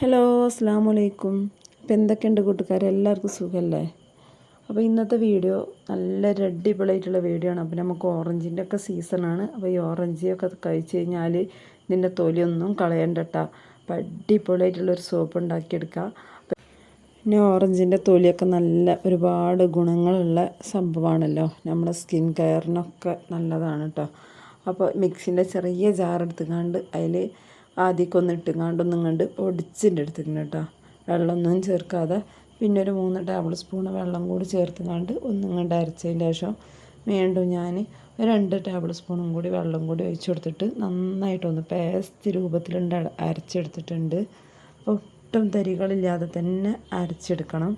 Hello അസ്സാം വലൈക്കും അപ്പോൾ എന്തൊക്കെയുണ്ട് കൂട്ടുകാരെ? എല്ലാവർക്കും സുഖമല്ലേ അപ്പോൾ ഇന്നത്തെ വീഡിയോ നല്ല അടിപൊളിയായിട്ടുള്ള വീഡിയോ ആണ്. അപ്പോൾ നമുക്ക് ഓറഞ്ചിന്റെ ഒക്കെ സീസണാണ് അപ്പോൾ ഈ ഓറഞ്ചിയൊക്കെ കഴിച്ച് കഴിഞ്ഞാൽ ഇതിന്റെ തൊലിയൊന്നും കളയണ്ടട്ടാ അപ്പോൾ അടിപൊളിയായിട്ടുള്ളൊരു സോപ്പ് ഉണ്ടാക്കിയെടുക്കുക പിന്നെ ഓറഞ്ചിന്റെ തൊലിയൊക്കെ നല്ല ഒരുപാട് ഗുണങ്ങളുള്ള സംഭവമാണല്ലോ. നമ്മുടെ സ്കിൻ കെയറിനൊക്കെ നല്ലതാണ് കേട്ടോ അപ്പോൾ മിക്സിന്റെ ചെറിയ ജാർ എടുത്തുകൊണ്ട് അതിൽ ആദ്യമൊക്കെ ഒന്ന് ഇട്ടുങ്ങാണ്ടൊന്നും കണ്ട് പൊടിച്ചിന്റെ എടുത്തിരുന്നു കേട്ടോ. വെള്ളമൊന്നും ചേർക്കാതെ. പിന്നെ ഒരു മൂന്ന് ടേബിൾ സ്പൂൺ വെള്ളം കൂടി ചേർത്തുങ്ങാണ്ട് ഒന്നും കണ്ട് അരച്ചതിന് ശേഷം വീണ്ടും ഞാൻ രണ്ട് ടേബിൾ സ്പൂണും കൂടി വെള്ളം കൂടി ഒഴിച്ചു കൊടുത്തിട്ട് നന്നായിട്ടൊന്ന് പേസ്റ്റ് രൂപത്തിലുണ്ട് അരച്ചെടുത്തിട്ടുണ്ട്. ഒട്ടും തരികളില്ലാതെ തന്നെ അരച്ചെടുക്കണം.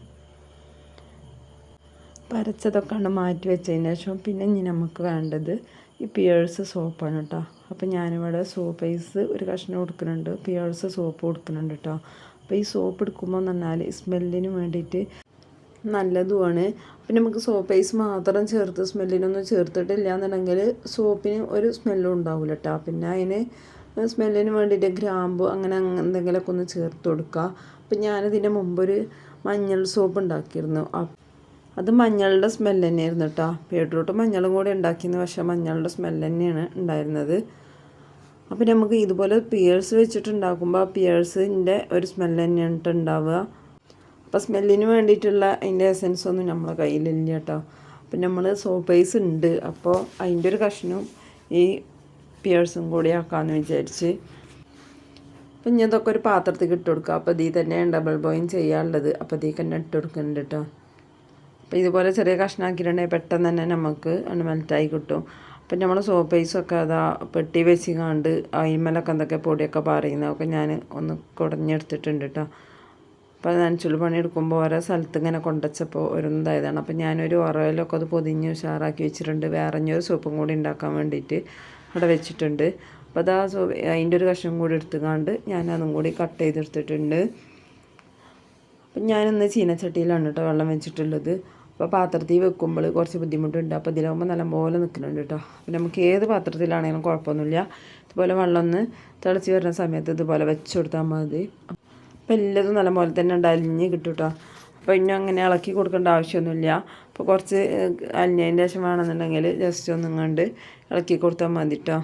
പരച്ചതൊക്കെ മാറ്റി വെച്ചതിന് ശേഷം പിന്നെ ഇനി നമുക്ക് വേണ്ടത് ഈ പിയേഴ്സ് സോപ്പാണ് കേട്ടോ. അപ്പോൾ ഞാനിവിടെ സോപ്പ് ഐസ് ഒരു കഷ്ണം കൊടുക്കുന്നുണ്ട് പിയേഴ്സ് സോപ്പ് കൊടുക്കുന്നുണ്ട് കേട്ടോ അപ്പോൾ ഈ സോപ്പ് എടുക്കുമ്പോൾ എന്ന് സ്മെല്ലിന് വേണ്ടിയിട്ട് നല്ലതുമാണ് പിന്നെ നമുക്ക് സോപ്പ് ഐസ് മാത്രം ചേർത്ത് സ്മെല്ലിനൊന്നും ചേർത്തിട്ടില്ല എന്നുണ്ടെങ്കിൽ സോപ്പിന് ഒരു സ്മെല്ലും ഉണ്ടാവില്ല കേട്ടോ പിന്നെ അതിന് സ്മെല്ലിന് വേണ്ടിയിട്ട് ഗ്രാമ്പു അങ്ങനെ എന്തെങ്കിലുമൊക്കെ ഒന്ന് ചേർത്ത് കൊടുക്കുക. അപ്പം ഞാനിതിന്റെ മുമ്പൊരു മഞ്ഞൾ സോപ്പ് ഉണ്ടാക്കിയിരുന്നു. അത് മഞ്ഞളുടെ സ്മെല്ല് തന്നെയായിരുന്നു കേട്ടോ ബീട്രൂട്ട് മഞ്ഞളും കൂടി ഉണ്ടാക്കിയെന്ന് പക്ഷേ മഞ്ഞളുടെ സ്മെല്ല് തന്നെയാണ് ഉണ്ടായിരുന്നത്. അപ്പോൾ നമുക്ക് ഇതുപോലെ പിയേഴ്സ് വെച്ചിട്ടുണ്ടാക്കുമ്പോൾ ആ പിയേഴ്സിന്റെ ഒരു സ്മെല്ല് തന്നെയാണ് ഉണ്ടാവുക. അപ്പോൾ സ്മെല്ലിന് വേണ്ടിയിട്ടുള്ള അതിന്റെ എസൻസ് ഒന്നും നമ്മളെ കയ്യിലില്ല കേട്ടോ അപ്പം നമ്മൾ സോപ്പ് ഐസ് ഉണ്ട്. അപ്പോൾ അതിന്റെ ഒരു കഷ്ണവും ഈ പിയേഴ്സും കൂടി ആക്കാമെന്ന് വിചാരിച്ച്. അപ്പം ഇനി ഇതൊക്കെ ഒരു പാത്രത്തിൽ ഇട്ട് കൊടുക്കുക അപ്പോൾ ഇതിൽ തന്നെ ഡബിൾ ബോയിൻ ചെയ്യാനുള്ളത്. അപ്പോൾ ഇതിൽ തന്നെ ഇട്ട് കൊടുക്കുന്നുണ്ട് കേട്ടോ അപ്പോൾ ഇതുപോലെ ചെറിയ കഷ്ണാക്കിയിട്ടുണ്ടെങ്കിൽ പെട്ടെന്ന് തന്നെ നമുക്ക് അത് മെൽറ്റായി കിട്ടും. അപ്പം നമ്മൾ സോപ്പ് ഐസൊക്കെ അതാ പെട്ടി വെച്ചിങ്ങാണ്ട് അയിമലൊക്കെ എന്തൊക്കെ പൊടിയൊക്കെ പറയുന്നതൊക്കെ ഞാൻ ഒന്ന് കുടഞ്ഞെടുത്തിട്ടുണ്ട് കേട്ടോ അപ്പോൾ നനച്ചുള്ളി പണി എടുക്കുമ്പോൾ ഓരോ സ്ഥലത്ത് ഇങ്ങനെ കൊണ്ടുവച്ചപ്പോൾ ഒരുന്നതായതാണ് അപ്പോൾ ഞാനൊരു ഉറയിലൊക്കെ അത് പൊതിഞ്ഞ് ഉഷാറാക്കി വെച്ചിട്ടുണ്ട്. വേറെ ഒരു സോപ്പും കൂടി ഉണ്ടാക്കാൻ വേണ്ടിയിട്ട് അവിടെ വെച്ചിട്ടുണ്ട്. അപ്പോൾ അതാ സോ അതിന്റെ ഒരു കഷ്ണം കൂടി എടുത്തുകൊണ്ട് ഞാൻ അതും കൂടി കട്ട് ചെയ്തെടുത്തിട്ടുണ്ട്. അപ്പം ഞാനിന്ന് ചീനച്ചട്ടിയിലാണ് കേട്ടോ വെള്ളം വെച്ചിട്ടുള്ളത്. അപ്പോൾ പാത്രത്തിൽ വെക്കുമ്പോൾ കുറച്ച് ബുദ്ധിമുട്ടുണ്ട്. അപ്പോൾ ഇതിലാകുമ്പോൾ നല്ലപോലെ നിൽക്കുന്നുണ്ട് കേട്ടോ അപ്പോൾ നമുക്ക് ഏത് പാത്രത്തിലാണെങ്കിലും കുഴപ്പമൊന്നുമില്ല. ഇതുപോലെ വെള്ളം ഒന്ന് തിളച്ച് വരുന്ന സമയത്ത് ഇതുപോലെ വെച്ച് കൊടുത്താൽ മതി. അപ്പോൾ എല്ലാതും നല്ലപോലെ തന്നെ ഉണ്ട്. അലിഞ്ഞ് കിട്ടും കേട്ടോ അപ്പോൾ ഇനി അങ്ങനെ ഇളക്കി കൊടുക്കേണ്ട ആവശ്യമൊന്നുമില്ല. അപ്പോൾ കുറച്ച് അലിഞ്ഞതിന്റെ ശേഷം വേണമെന്നുണ്ടെങ്കിൽ ജസ്റ്റ് ഒന്നും കണ്ട് ഇളക്കി കൊടുത്താൽ മതി കേട്ടോ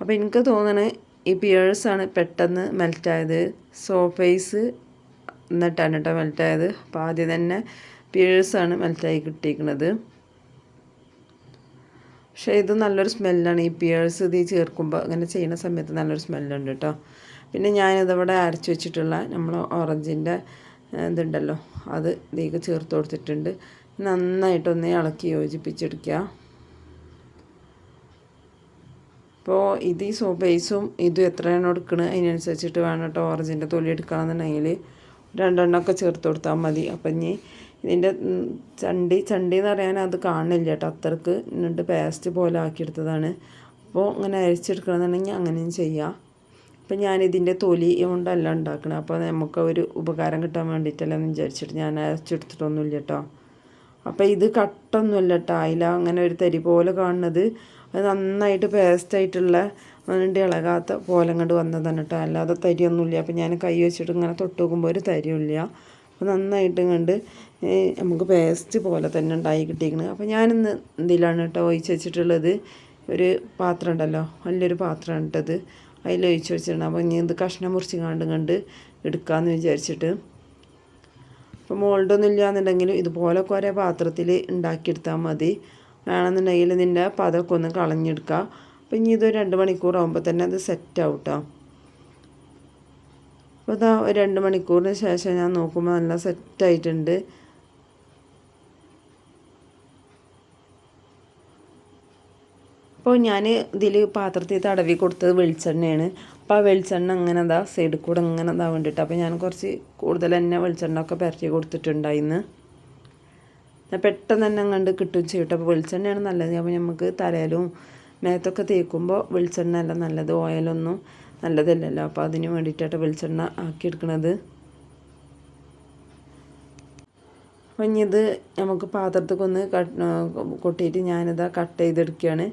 അപ്പോൾ എനിക്ക് തോന്നണേ ഈ പിയേഴ്സാണ് പെട്ടെന്ന് മെൽറ്റായത് സോഫേസ് എന്നിട്ടാണ് കേട്ടോ മെൽറ്റായത്. അപ്പോൾ ആദ്യം തന്നെ പിയേഴ്സാണ് മെൽറ്റായി കിട്ടിയിരിക്കുന്നത്. പക്ഷേ ഇത് നല്ലൊരു സ്മെല്ലാണ്. ഈ പിയേഴ്സ് ഇത് ചേർക്കുമ്പോൾ അങ്ങനെ ചെയ്യുന്ന സമയത്ത് നല്ലൊരു സ്മെല്ലുണ്ട് കേട്ടോ. പിന്നെ ഞാനിതവിടെ അരച്ച് വെച്ചിട്ടുള്ള നമ്മൾ ഓറഞ്ചിന്റെ ഇതുണ്ടല്ലോ. അത് ഇതിലേക്ക് ചേർത്ത് കൊടുത്തിട്ടുണ്ട്. നന്നായിട്ടൊന്ന് ഇളക്കി യോജിപ്പിച്ചെടുക്കുക. അപ്പോൾ ഇത് ഈ സോ ബേസും ഇതും എത്രയാണ് എടുക്കുന്നത് അതിനനുസരിച്ചിട്ട് വേണം കേട്ടോ ഓറഞ്ചിന്റെ തൊലി എടുക്കുകയാണെന്നുണ്ടെങ്കിൽ രണ്ടെണ്ണമൊക്കെ ചേർത്ത് കൊടുത്താൽ മതി. അപ്പം ഇനി ഇതിന്റെ ചണ്ടി ചണ്ടി എന്ന് പറയാൻ അത് കാണില്ല കേട്ടോ. അത്രയ്ക്ക് എന്നിട്ട് പേസ്റ്റ് പോലെ ആക്കിയെടുത്തതാണ്. അപ്പോൾ അങ്ങനെ അരിച്ചെടുക്കണമെന്നുണ്ടെങ്കിൽ അങ്ങനെയും ചെയ്യാം. അപ്പം ഞാനിതിന്റെ തൊലി കൊണ്ടല്ല ഉണ്ടാക്കണം. അപ്പോൾ നമുക്ക് ഒരു ഉപകാരം കിട്ടാൻ വേണ്ടിയിട്ടല്ല എന്ന് വിചാരിച്ചിട്ട് ഞാൻ അരച്ചെടുത്തിട്ടൊന്നുമില്ല കേട്ടോ. അപ്പോൾ ഇത് കട്ടൊന്നുമില്ല കേട്ടോ. അതില അങ്ങനെ ഒരു തരി പോലെ കാണുന്നത്. അത് നന്നായിട്ട് പേസ്റ്റായിട്ടുള്ള അതിന്റെ ഇളകാത്ത പോലെ കണ്ട് വന്നതാണ് കേട്ടോ അല്ലാതെ തരിയൊന്നുമില്ല. അപ്പോൾ ഞാൻ കൈ വെച്ചിട്ട് ഇങ്ങനെ തൊട്ട് നോക്കുമ്പോൾ ഒരു തരിയില്ല അപ്പോൾ നന്നായിട്ട് കണ്ട് നമുക്ക് പേസ്റ്റ് പോലെ തന്നെ ഉണ്ടായി കിട്ടിയിരിക്കുന്നത് അപ്പോൾ ഞാനിന്ന് എന്തിലാണ് കേട്ടോ ഒഴിച്ച് വെച്ചിട്ടുള്ളത്? ഒരു പാത്രം ഉണ്ടല്ലോ. വലിയൊരു പാത്രം ഇട്ടത്. അതിൽ ഒഴിച്ച് വെച്ചിട്ടുണ്ട്. അപ്പോൾ ഇനി ഇത് കഷ്ണം മുറിച്ച് കണ്ട് കണ്ട് എടുക്കാമെന്ന് വിചാരിച്ചിട്ട്. അപ്പോൾ മോൾഡൊന്നും ഇല്ല എന്നുണ്ടെങ്കിലും ഇതുപോലെ കുറേ പാത്രത്തിൽ ഉണ്ടാക്കിയെടുത്താൽ മതി. വേണമെന്നുണ്ടെങ്കിൽ ഇതിന്റെ പതൊക്കെ ഒന്ന് കളഞ്ഞെടുക്കുക അപ്പം ഇനി ഇത് രണ്ട് മണിക്കൂറാകുമ്പോൾ തന്നെ അത് സെറ്റ് കേട്ടോ അപ്പോൾ ഇതാ ഒരു രണ്ട് മണിക്കൂറിന് ശേഷം ഞാൻ നോക്കുമ്പോൾ നല്ല സെറ്റായിട്ടുണ്ട്. അപ്പോൾ ഞാൻ ഇതിൽ പാത്രത്തിൽ തടവി കൊടുത്തത് വെളിച്ചെണ്ണയാണ്. അപ്പോൾ ആ വെളിച്ചെണ്ണ അങ്ങനെ അതാ സൈഡിൽ കൂടെ അങ്ങനെ അതാ വേണ്ടിയിട്ട് അപ്പോൾ ഞാൻ കുറച്ച് കൂടുതൽ തന്നെ വെളിച്ചെണ്ണ ഒക്കെ പരത്തി കൊടുത്തിട്ടുണ്ടായിന്ന്. പെട്ടെന്ന് തന്നെ അങ്ങോട്ട് കിട്ടും ചെയ്യട്ടെ അപ്പോൾ വെളിച്ചെണ്ണയാണ് നല്ലത്. അപ്പോൾ നമുക്ക് തലയിലും മേത്തൊക്കെ തേക്കുമ്പോൾ വെളിച്ചെണ്ണ അല്ല നല്ലത്. ഓയിലൊന്നും നല്ലതല്ലല്ലോ. അപ്പോൾ അതിന് വേണ്ടിയിട്ടാണ് വെളിച്ചെണ്ണ ആക്കിയെടുക്കണത് അപ്പോൾ ഇനി ഇത് നമുക്ക് പാത്രത്തേക്ക് ഒന്ന് കൊട്ടിയിട്ട് ഞാനിതാ കട്ട് ചെയ്തെടുക്കുകയാണ്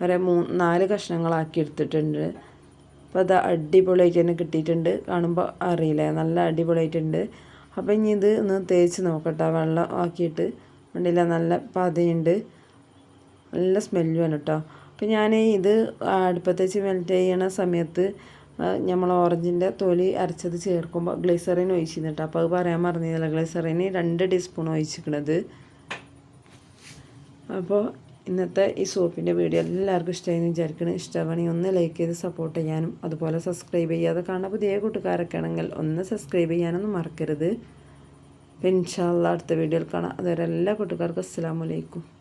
വരെ മൂ നാല് കഷ്ണങ്ങളാക്കി എടുത്തിട്ടുണ്ട്. അപ്പോൾ അത് അടിപൊളിയായിട്ട് തന്നെ കിട്ടിയിട്ടുണ്ട്. കാണുമ്പോൾ അറിയില്ല? നല്ല അടിപൊളിയായിട്ടുണ്ട്. അപ്പോൾ ഇനി ഇത് ഒന്ന് തേച്ച് നോക്കട്ടെ. വെള്ളം ആക്കിയിട്ട്. കണ്ടില്ല നല്ല പതയുണ്ട്. നല്ല സ്മെല്ലുമാണ് കേട്ടോ അപ്പോൾ ഞാൻ ഇത് അടുപ്പത്ത് വെച്ച് മെൽറ്റ് ചെയ്യണ സമയത്ത് നമ്മൾ ഓറഞ്ചിന്റെ തൊലി അരച്ചത് ചേർക്കുമ്പോൾ ഗ്ലിസറിൻ കേട്ടോ അപ്പോൾ അത് പറയാൻ മറന്നില്ല. ഗ്ലിസറിന് രണ്ട് ടീസ്പൂൺ ഒഴിച്ചിരിക്കണത് അപ്പോൾ ഇന്നത്തെ ഈ സോപ്പിന്റെ വീഡിയോ എല്ലാവർക്കും ഇഷ്ടമായി എന്ന് വിചാരിക്കണം. ഇഷ്ടമാണെങ്കിൽ ഒന്ന് ലൈക്ക് ചെയ്ത് സപ്പോർട്ട് ചെയ്യാനും അതുപോലെ സബ്സ്ക്രൈബ് ചെയ്യാതെ കാണാൻ പുതിയ കൂട്ടുകാരൊക്കെ ആണെങ്കിൽ ഒന്ന് സബ്സ്ക്രൈബ് ചെയ്യാനൊന്നും മറക്കരുത്. ഇൻഷാല്ല അടുത്ത വീഡിയോയിൽ കാണാം. അതുവരെ എല്ലാ കൂട്ടുകാർക്കും അസ്സാം വലൈക്കും